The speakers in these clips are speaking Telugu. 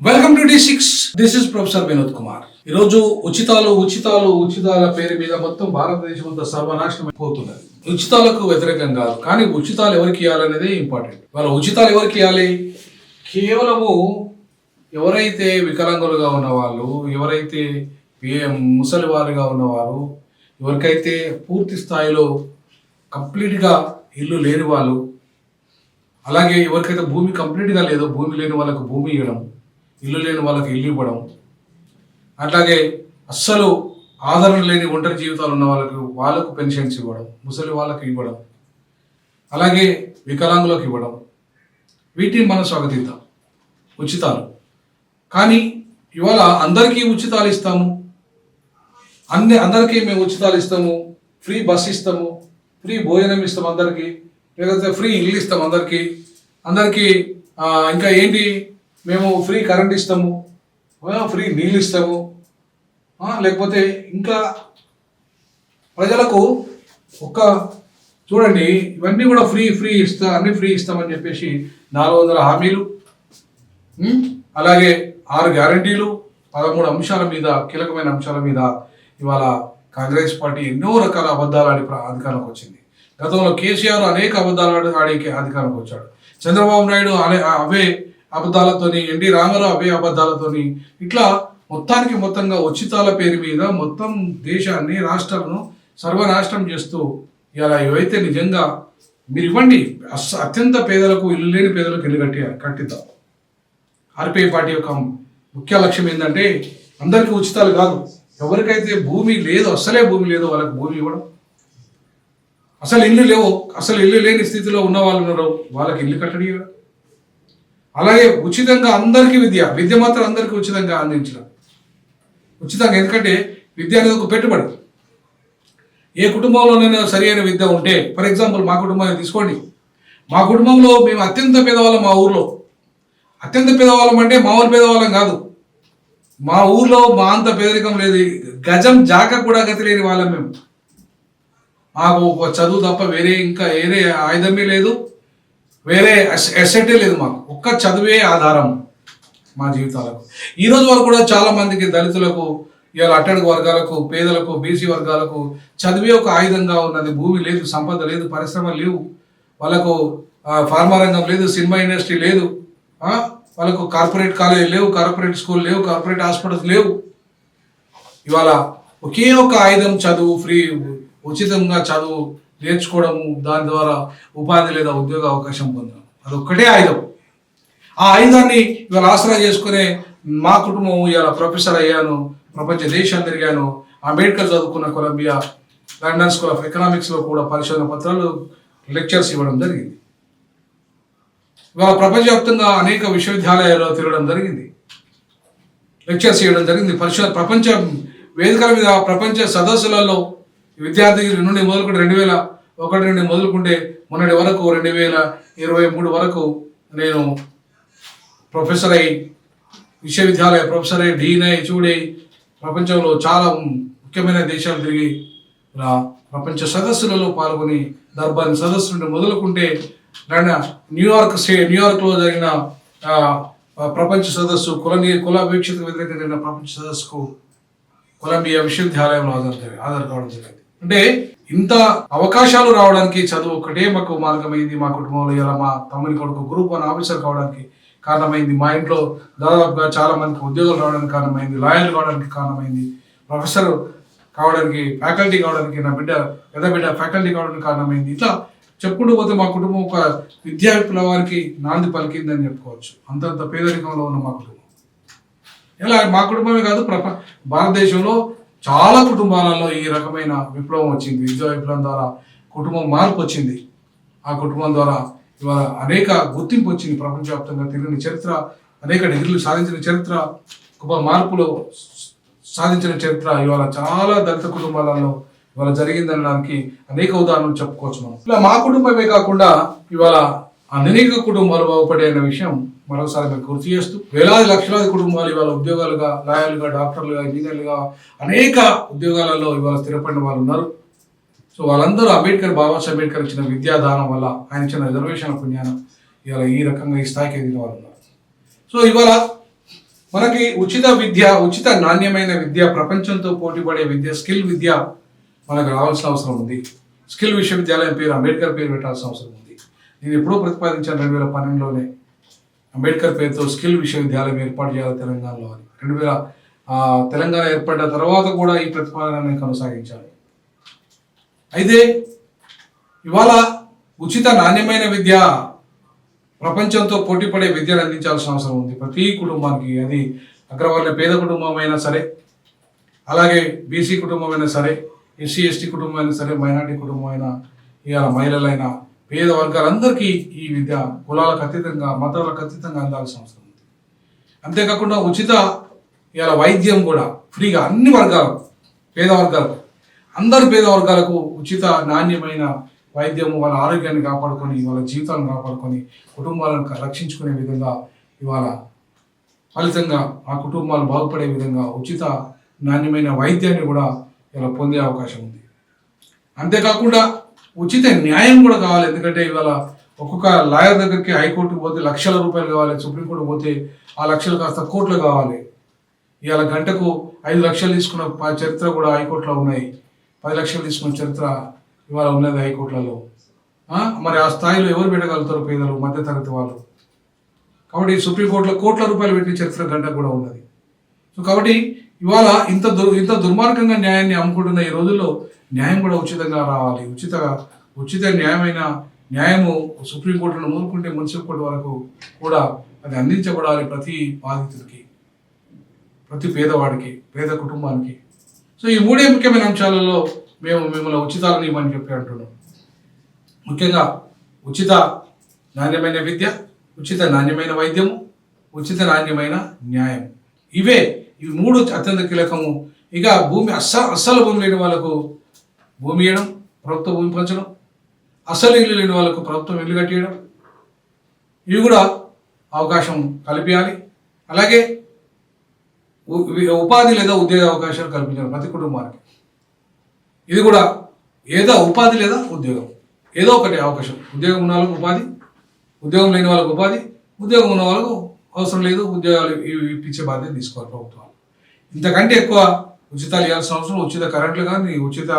Welcome to the six this is professor Vinod Kumar ఈరోజు ఉచితాలు ఉచితాలు ఉచితాల పేరు మీద మొత్తం భారతదేశం అంతా సర్వనాశనం అయిపోతున్నది. ఉచితాలకు వ్యతిరేకం కాదు కానీ ఉచితాలు ఎవరికి ఇవ్వాలనేది ఇంపార్టెంట్ వాళ్ళ ఉచితాలు ఎవరికి ఇవ్వాలి? కేవలము ఎవరైతే వికలాంగులుగా ఉన్నవాళ్ళు ఎవరైతే ముసలివారుగా ఉన్నవారు ఎవరికైతే పూర్తి స్థాయిలో కంప్లీట్గా ఇల్లు లేని వాళ్ళు అలాగే ఎవరికైతే భూమి కంప్లీట్గా లేదో భూమి లేని వాళ్ళకు భూమి ఇవ్వడం ఇల్లు లేని వాళ్ళకి ఇల్లు ఇవ్వడం అట్లాగే అస్సలు ఆదరణ లేని ఒంటరి జీవితాలు ఉన్న వాళ్ళకు వాళ్ళకు పెన్షన్స్ ఇవ్వడం ముసలి వాళ్ళకి ఇవ్వడం అలాగే వికలాంగులకు ఇవ్వడం వీటిని మనం స్వాగతిద్దాం. ఉచితాలు. కానీ ఇవాళ అందరికీ ఉచితాలు ఇస్తాము. అన్ని అందరికీ మేము ఉచితాలు ఇస్తాము. ఫ్రీ బస్ ఇస్తాము. ఫ్రీ భోజనం ఇస్తాం అందరికీ లేకపోతే ఫ్రీ ఇల్లు ఇస్తాం అందరికీ. అందరికీ ఇంకా ఏంటి? మేము ఫ్రీ కరెంట్ ఇస్తాము ఫ్రీ నీళ్ళు ఇస్తాము. లేకపోతే ఇంకా ప్రజలకు ఒక్క చూడండి ఇవన్నీ కూడా ఫ్రీ ఫ్రీ ఇస్తా అన్ని ఫ్రీ ఇస్తామని చెప్పేసి నాలుగు వందల హామీలు అలాగే ఆరు గ్యారంటీలు పదమూడు అంశాల మీద కీలకమైన అంశాల మీద ఇవాళ కాంగ్రెస్ పార్టీ ఎన్నో రకాల అబద్ధాలు ఆడి అధికారంలోకి వచ్చింది. గతంలో కేసీఆర్ అనేక అబద్ధాలు ఆడికి ఆడి వచ్చాడు. చంద్రబాబు నాయుడు అనే అవే అబద్ధాలతోని ఎన్టీ రామారావు అవే అబద్ధాలతోని ఇట్లా మొత్తానికి మొత్తంగా ఉచితాల పేరు మీద మొత్తం దేశాన్ని రాష్ట్రాలను సర్వనాశనం చేస్తూ ఇలా ఏవైతే నిజంగా మీరు ఇవ్వండి అత్యంత పేదలకు ఇల్లు లేని పేదలకు ఇల్లు కట్టి కట్టిద్దాం. ఆర్పిఐ పార్టీ యొక్క ముఖ్య లక్ష్యం ఏంటంటే అందరికీ ఉచితాలు కాదు. ఎవరికైతే భూమి లేదు అసలే భూమి లేదో వాళ్ళకి భూమి ఇవ్వడం. అసలు ఇల్లు లేవు. అసలు ఇల్లు లేని స్థితిలో ఉన్న వాళ్ళు ఉన్నారు. వాళ్ళకి ఇల్లు కట్టడి ఇవ్వడం అలాగే ఉచితంగా అందరికీ విద్య. విద్య మాత్రం అందరికీ ఉచితంగా అందించడం. ఉచితంగా ఎందుకంటే విద్య అనేది ఒక పెట్టుబడి. ఏ కుటుంబంలోనైనా సరి అయిన విద్య ఉంటే ఫర్ ఎగ్జాంపుల్ మా కుటుంబాన్ని తీసుకోండి. మా కుటుంబంలో మేము అత్యంత పేదవాళ్ళం మా ఊర్లో. అత్యంత పేదవాళ్ళం అంటే మామూలు పేదవాళ్ళం కాదు. మా ఊర్లో మా అంత పేదరికం లేదు. గజం జాక కూడా గతి లేని వాళ్ళం మేము. మాకు ఒక చదువు తప్ప వేరే ఇంకా వేరే ఆయుధమే లేదు. వేరే ఎసెటే లేదు మాకు. ఒక్క చదువే ఆధారం మా జీవితాలకు. ఈ రోజు వరకు కూడా చాలా మందికి దళితులకు ఇవాళ అట్టడుగు వర్గాలకు పేదలకు బీసీ వర్గాలకు చదివే ఒక ఆయుధంగా ఉన్నది. భూమి లేదు సంపద లేదు పరిశ్రమలు లేవు. వాళ్ళకు ఫార్మా రంగం లేదు సినిమా ఇండస్ట్రీ లేదు. వాళ్ళకు కార్పొరేట్ కాలేజ్ లేవు కార్పొరేట్ స్కూల్ లేవు కార్పొరేట్ హాస్పిటల్స్ లేవు. ఇవాళ ఒకే ఒక ఆయుధం చదువు ఫ్రీ ఉచితంగా చదువు నేర్చుకోవడము దాని ద్వారా ఉపాధి లేదా ఉద్యోగ అవకాశం పొందడం. అదొక్కటే ఆయుధం. ఆ ఆయుధాన్ని ఇవాళ ఆసరా చేసుకునే మా కుటుంబం ఇవాళ ప్రొఫెసర్ అయ్యాను ప్రపంచ దేశాలు తిరిగాను. అంబేద్కర్ చదువుకున్న కొలంబియా లండన్ స్కూల్ ఆఫ్ ఎకనామిక్స్లో కూడా పరిశోధన పత్రాలు లెక్చర్స్ ఇవ్వడం జరిగింది. ఇవాళ ప్రపంచవ్యాప్తంగా అనేక విశ్వవిద్యాలయాల్లో తిరగడం జరిగింది. లెక్చర్స్ ఇవ్వడం జరిగింది. పరిశోధన ప్రపంచ వేదికల మీద ప్రపంచ సదస్సులలో విద్యార్థి నుండి మొదలుకుంటే రెండు వేల ఒకటి నుండి మొదలుకుంటే మొన్నటి వరకు రెండు వేల ఇరవై మూడు వరకు నేను ప్రొఫెసర్ అయి విశ్వవిద్యాలయ ప్రొఫెసర్ అయి డీన్ అయి చూడి ప్రపంచంలో చాలా ముఖ్యమైన దేశాలు తిరిగి ప్రపంచ సదస్సులలో పాల్గొని దర్బాన్ సదస్సు నుండి మొదలుకుంటే న్యూయార్క్ స్టే న్యూయార్క్లో జరిగిన ప్రపంచ సదస్సు కుల ని- కుల వ్యతిరేకంగా జరిగిన ప్రపంచ సదస్సుకు కొలంబియా విశ్వవిద్యాలయంలో హాజరు జరిగి- హాజరు కావడం జరిగింది. అంటే ఇంత అవకాశాలు రావడానికి చదువు ఒకటే మాకు మార్గమైంది మా కుటుంబంలో ఇలా మా తమ్ముని కొడుకు గ్రూప్ వన్ ఆఫీసర్ కావడానికి కారణమైంది. మా ఇంట్లో దాదాపుగా చాలా మందికి ఉద్యోగాలు రావడానికి కారణమైంది లాయర్ కావడానికి కారణమైంది ప్రొఫెసర్ కావడానికి ఫ్యాకల్టీ కావడానికి నా బిడ్డ పెద్ద బిడ్డ ఫ్యాకల్టీ కావడానికి కారణమైంది. ఇట్లా చెప్పుకుంటూ పోతే మా కుటుంబం ఒక విద్యా విప్లవానికి నాంది పలికిందని చెప్పుకోవచ్చు. అంతంత పేదరికంలో ఉన్న మా కుటుంబం. ఇలా మా కుటుంబమే కాదు ప్రప భారతదేశంలో చాలా కుటుంబాలలో ఈ రకమైన విప్లవం వచ్చింది. విద్యా విప్లవం ద్వారా కుటుంబం మార్పు వచ్చింది. ఆ కుటుంబం ద్వారా ఇవాళ అనేక గుర్తింపు వచ్చింది. ప్రపంచవ్యాప్తంగా తిరిగిన చరిత్ర అనేక డిగ్రీలు సాధించిన చరిత్ర గొప్ప మార్పులు సాధించిన చరిత్ర ఇవాళ చాలా దళిత కుటుంబాలలో ఇవాళ జరిగిందనడానికి అనేక ఉదాహరణలు చెప్పుకోవచ్చు మనం. ఇలా మా కుటుంబమే కాకుండా ఇవాళ అనేక కుటుంబాలు బాగుపడే అనే విషయం మరోసారి మేము గుర్తు చేస్తూ వేలాది లక్షలాది కుటుంబాలు ఇవాళ ఉద్యోగాలుగా లాయర్లుగా డాక్టర్లుగా ఇంజనీర్లుగా అనేక ఉద్యోగాలలో ఇవాళ స్థిరపడిన వాళ్ళు ఉన్నారు. సో వాళ్ళందరూ అంబేద్కర్ బాబాసాహెబ్ అంబేద్కర్ ఇచ్చిన విద్యాదానం వల్ల ఆయన ఇచ్చిన రిజర్వేషన్ పుణ్యాన ఇవాళ ఈ రకంగా ఈ స్థాయికి ఎదిగిన వాళ్ళు ఉన్నారు. సో ఇవాళ మనకి ఉచిత విద్య ఉచిత నాణ్యమైన విద్య ప్రపంచంతో పోటీపడే విద్య స్కిల్ విద్య మనకు రావాల్సిన అవసరం ఉంది. స్కిల్ విశ్వవిద్యాలయం పేరు అంబేద్కర్ పేరు పెట్టాల్సిన అవసరం ఉంది. నేను ఎప్పుడో ప్రతిపాదించాను రెండు వేల పన్నెండులోనే. అంబేద్కర్ పేరుతో స్కిల్ విశ్వవిద్యాలయం ఏర్పాటు చేయాలి తెలంగాణలో అని. రెండు వేల తెలంగాణ ఏర్పడ్డ తర్వాత కూడా ఈ ప్రతిపాదనని కొనసాగించాలి. అయితే ఇవాళ ఉచిత నాణ్యమైన విద్య ప్రపంచంతో పోటీపడే విద్యను అందించాల్సిన అవసరం ఉంది. ప్రతి కుటుంబానికి అది అగ్రవర్ణ పేద కుటుంబం అయినా సరే అలాగే బీసీ కుటుంబం అయినా సరే ఎస్సీ ఎస్టీ కుటుంబం అయినా సరే మైనార్టీ కుటుంబం అయినా ఇవాళ మహిళలైనా పేద వర్గాలందరికీ ఈ విద్య కులాలకు అతీతంగా మతాలకు అతీతంగా అందాల్సిన అవసరం ఉంది. అంతేకాకుండా ఉచిత ఇవాళ వైద్యం కూడా ఫ్రీగా అన్ని వర్గాలకు పేద వర్గాలకు అందరు పేద వర్గాలకు ఉచిత నాణ్యమైన వైద్యము వాళ్ళ ఆరోగ్యాన్ని కాపాడుకొని వాళ్ళ జీవితాలను కాపాడుకొని కుటుంబాలను రక్షించుకునే విధంగా ఇవాళ ఫలితంగా ఆ కుటుంబాలు బాగుపడే విధంగా ఉచిత నాణ్యమైన వైద్యాన్ని కూడా ఇలా పొందే అవకాశం ఉంది. అంతేకాకుండా ఉచిత న్యాయం కూడా కావాలి. ఎందుకంటే ఇవాళ ఒక్కొక్క లాయర్ దగ్గరికి హైకోర్టుకు పోతే లక్షల రూపాయలు కావాలి సుప్రీంకోర్టు పోతే ఆ లక్షలు కాస్త కోట్లు కావాలి. ఇవాళ గంటకు ఐదు లక్షలు తీసుకున్న చరిత్ర కూడా హైకోర్టులో ఉన్నాయి. పది లక్షలు తీసుకున్న చరిత్ర ఇవాళ ఉన్నది హైకోర్టులలో. మరి ఆ స్థాయిలో ఎవరు పెట్టగలుగుతారు పేదలు మధ్యతరగతి వాళ్ళు? కాబట్టి సుప్రీంకోర్టులో కోట్ల రూపాయలు పెట్టిన చరిత్ర గంట కూడా ఉన్నది. సో కాబట్టి ఇవాళ ఇంత దుర్ ఇంత దుర్మార్గంగా న్యాయాన్ని అమ్ముకుంటున్న ఈ రోజుల్లో న్యాయం కూడా ఉచితంగా రావాలి. ఉచిత ఉచిత న్యాయమైన న్యాయము సుప్రీంకోర్టును మూలుకుంటే మున్సిపల్ కోర్టు వరకు కూడా అది అందించబడాలి ప్రతి బాధితుడికి ప్రతి పేదవాడికి పేద కుటుంబానికి. సో ఈ మూడే ముఖ్యమైన అంశాలలో మేము మిమ్మల్ని ఉచితాలను ఇవ్వమని చెప్పి అంటున్నాం. ముఖ్యంగా ఉచిత నాణ్యమైన విద్య ఉచిత నాణ్యమైన వైద్యము ఉచిత నాణ్యమైన న్యాయం. ఇవే ఇవి మూడు అత్యంత కీలకము. ఇక భూమి అస్స అస్సలు భూమి లేని వాళ్ళకు భూమి ఇవ్వడం ప్రభుత్వ భూమి పంచడం అసలు ఇల్లు లేని వాళ్ళకు ప్రభుత్వం ఇల్లు కట్టేయడం ఇవి కూడా అవకాశం కల్పించాలి అలాగే ఉపాధి లేదా ఉద్యోగ అవకాశాలు కల్పించాలి ప్రతి కుటుంబానికి. ఇది కూడా ఏదో ఉపాధి లేదా ఉద్యోగం. ఏదో ఒకటి అవకాశం. ఉద్యోగం ఉన్న వాళ్ళకు ఉపాధి ఉద్యోగం లేని వాళ్ళకు ఉపాధి ఉద్యోగం ఉన్న వాళ్ళకు అవసరం లేదు ఉద్యోగాలు ఇవి ఇప్పించే బాధ్యత తీసుకోవాలి ప్రభుత్వం. ఇంతకంటే ఎక్కువ ఉచితాలు ఇవ్వాల్సిన అవసరం ఉచిత కరెంట్లు కానీ ఉచిత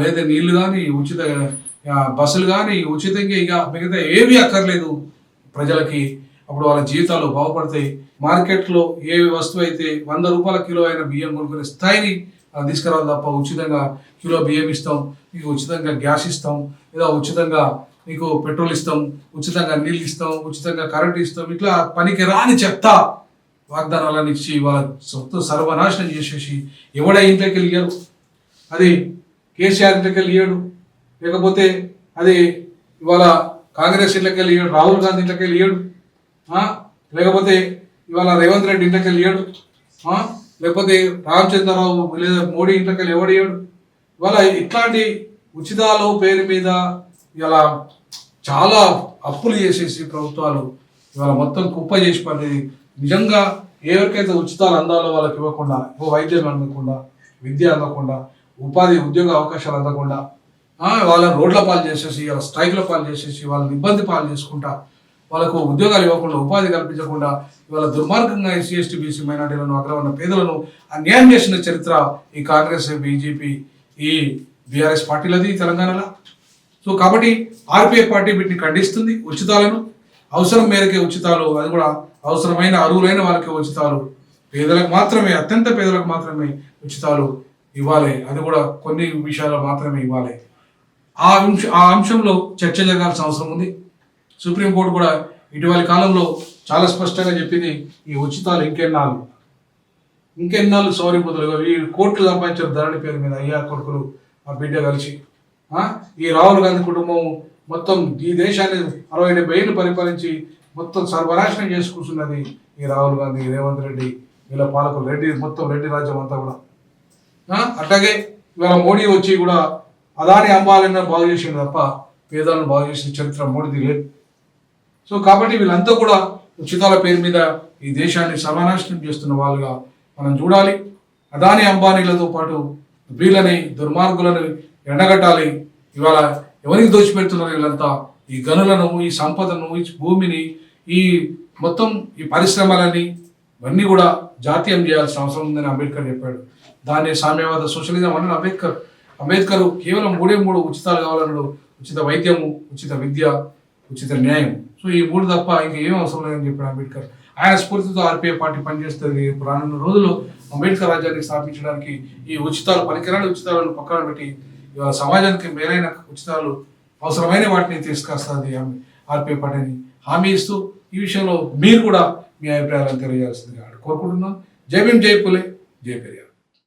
లేదా నీళ్ళు కానీ ఉచిత బస్సులు కానీ ఉచితంగా ఇక మిగతా ఏవి అక్కర్లేదు ప్రజలకి. అప్పుడు వాళ్ళ జీవితాలు బాగుపడతాయి. మార్కెట్లో ఏ వస్తువు అయితే వంద రూపాయల కిలో అయిన బియ్యం కొనుక్కునే స్థాయిని తీసుకురావాలి తప్ప ఉచితంగా కిలో బియ్యం ఇస్తాం మీకు ఉచితంగా గ్యాస్ ఇస్తాం లేదా ఉచితంగా మీకు పెట్రోల్ ఇస్తాం ఉచితంగా నీళ్ళు ఇస్తాం ఉచితంగా కరెంట్ ఇస్తాం ఇట్లా పనికి రాని చెత్త వాగ్దానాలను ఇచ్చి వాళ్ళ సొంత సర్వనాశనం చేసేసి ఎవడ ఇంట్లోకి వెళ్ళారు అది కేసీఆర్ ఇంట్లోకి వెళ్ళాడు లేకపోతే అది ఇవాళ కాంగ్రెస్ ఇంట్లోకి వెళ్ళాడు రాహుల్ గాంధీ ఇంట్లోకి వెళ్ళాడు లేకపోతే ఇవాళ రేవంత్ రెడ్డి ఇంట్లోకి వెళ్ళాడు లేకపోతే రామచంద్రరావు లేదా మోడీ ఇంట్లోకి వెళ్ళి ఎవడయ్యాడు? ఇవాళ ఇట్లాంటి ఉచితాలు పేరు మీద ఇలా చాలా అప్పులు చేసేసి ప్రభుత్వాలు ఇవాళ మొత్తం కుప్ప చేసి పడేది నిజంగా ఎవరికైతే ఉచితాలు అందాలో వాళ్ళకి ఇవ్వకుండా ఓ వైద్యం అందకుండా విద్య అందకుండా ఉపాధి ఉద్యోగ అవకాశాలు అందకుండా వాళ్ళని రోడ్ల పాలు చేసేసి వాళ్ళ స్ట్రైక్ల పాలు చేసేసి వాళ్ళని ఇబ్బంది పాలు చేసుకుంటా వాళ్ళకు ఉద్యోగాలు ఇవ్వకుండా ఉపాధి కల్పించకుండా ఇవాళ దుర్మార్గంగా ఎస్సీ ఎస్టీ బీసీ మైనార్టీలను ఉన్న పేదలను అన్యాయం చేసిన చరిత్ర ఈ కాంగ్రెస్ బీజేపీ ఈ బీఆర్ఎస్ పార్టీలది తెలంగాణలో. సో కాబట్టి ఆర్పీఐ పార్టీ వీటిని ఖండిస్తుంది ఉచితాలను. అవసరం మేరకే ఉచితాలు అది కూడా అవసరమైన అరువులైన వాళ్ళకి ఉచితాలు. పేదలకు మాత్రమే అత్యంత పేదలకు మాత్రమే ఉచితాలు ఇవ్వాలి. అది కూడా కొన్ని విషయాలు మాత్రమే ఇవ్వాలి. ఆ అంశ ఆ అంశంలో చర్చ జరగాల్సిన అవసరం ఉంది. సుప్రీంకోర్టు కూడా ఇటీవలి కాలంలో చాలా స్పష్టంగా చెప్పింది ఈ ఉచితాలు ఇంకెన్నాళ్ళు? ఇంకెన్నాళ్ళు సౌరీ బదులుగా ఈ కోర్టు సంపాదించిన ధరణి పేరు మీద అయ్యా కొడుకులు ఆ బిడ్డ కలిసి. ఈ రాహుల్ గాంధీ కుటుంబం మొత్తం ఈ దేశాన్ని అరవై డెబ్బై ఏళ్ళు పరిపాలించి మొత్తం సర్వనాశనం చేసుకుంటున్నది ఈ రాహుల్ గాంధీ రేవంత్ రెడ్డి వీళ్ళ పాలకులు రెడ్డి మొత్తం రెడ్డి రాజ్యం అంతా కూడా. అట్లాగే ఇవాళ మోడీ వచ్చి కూడా అదాని అంబాలన్న బాగు చేసింది తప్ప పేదలను బాగు చేసిన చరిత్ర మోడీది లేదు. సో కాబట్టి వీళ్ళంతా కూడా ఉచితాల పేరు మీద ఈ దేశాన్ని సర్వనాశనం చేస్తున్న వాళ్ళుగా మనం చూడాలి. అదాని అంబానీలతో పాటు వీళ్ళని దుర్మార్గులను ఎండగట్టాలి. ఇవాళ ఎవరికి దోచిపెడుతున్నారు వీళ్ళంతా? ఈ గనులను ఈ సంపదను ఈ భూమిని ఈ మొత్తం ఈ పరిశ్రమలని ఇవన్నీ కూడా జాతీయం చేయాల్సిన అవసరం ఉందని అంబేద్కర్ చెప్పాడు. దాన్ని సామ్యవాద సోషలిజం అన్నాడు అంబేద్కర్ అంబేద్కర్ కేవలం మూడే మూడు ఉచితాలు కావాలన్నాడు. ఉచిత వైద్యము ఉచిత విద్య ఉచిత న్యాయం. సో ఈ మూడు తప్ప ఇంకా ఏం అవసరం లేదని చెప్పాడు అంబేద్కర్. ఆయన స్ఫూర్తితో ఆర్పీఐ పార్టీ పనిచేస్తుంది. రానున్న రోజుల్లో అంబేద్కర్ రాజ్యాన్ని స్థాపించడానికి ఈ ఉచితాలు పనికిరాని ఉచితాలను పక్కన పెట్టి సమాజానికి మేలైన ఉచితాలు అవసరమైన వాటిని తీసుకొస్తుంది ఆర్పీఐ పార్టీని హామీ ఇస్తూ ఈ విషయంలో మీరు కూడా మీ అభిప్రాయాలను తెలియజేయాల్సిందిగా కోరుకుంటున్నాను. జై భీం జై పులే జై పెరియార్.